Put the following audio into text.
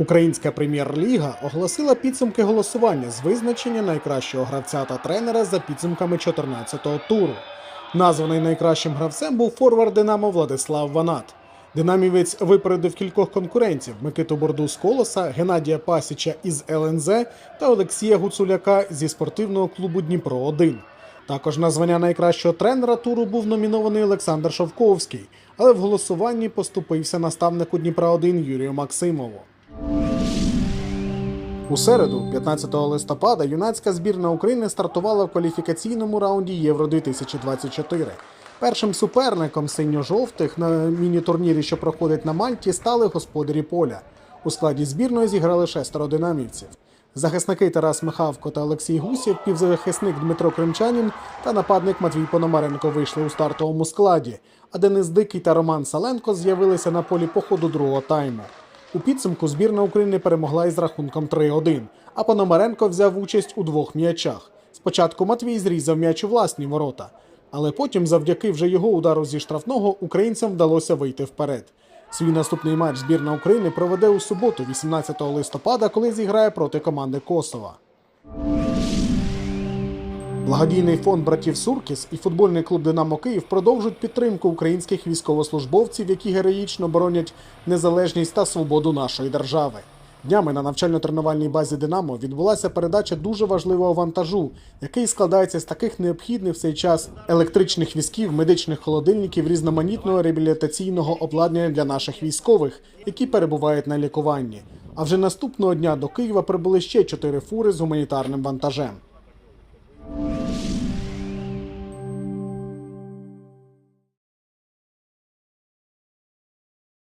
Українська прем'єр-ліга оголосила підсумки голосування з визначення найкращого гравця та тренера за підсумками 14-го туру. Названий найкращим гравцем був форвард Динамо Владислав Ванат. Динамівець випередив кількох конкурентів Микиту Борду з Колоса, Геннадія Пасіча із ЛНЗ та Олексія Гуцуляка зі спортивного клубу Дніпро 1 Також на звання найкращого тренера туру був номінований Олександр Шовковський, але в голосуванні поступився наставнику Дніпра 1 Юрію Максимову. У середу, 15 листопада, юнацька збірна України стартувала в кваліфікаційному раунді Євро 2024. Першим суперником синьо-жовтих на міні-турнірі, що проходить на Мальті, стали господарі поля. У складі збірної зіграли шестеро динамівців. Захисники Тарас Михавко та Олексій Гусєв, півзахисник Дмитро Кримчанін та нападник Матвій Пономаренко вийшли у стартовому складі, а Денис Дикий та Роман Саленко з'явилися на полі по ходу другого тайму. У підсумку збірна України перемогла із рахунком 3-1, а Пономаренко взяв участь у двох м'ячах. Спочатку Матвій зрізав м'яч у власні ворота, але потім, завдяки вже його удару зі штрафного, українцям вдалося вийти вперед. Свій наступний матч збірна України проведе у суботу, 18 листопада, коли зіграє проти команди Косова. Благодійний фонд братів Суркіс і футбольний клуб Динамо Київ продовжують підтримку українських військовослужбовців, які героїчно боронять незалежність та свободу нашої держави. Днями на навчально-тренувальній базі Динамо відбулася передача дуже важливого вантажу, який складається з таких необхідних в цей час електричних візків, медичних холодильників, різноманітного реабілітаційного обладнання для наших військових, які перебувають на лікуванні. А вже наступного дня до Києва прибули ще чотири фури з гуманітарним вантажем.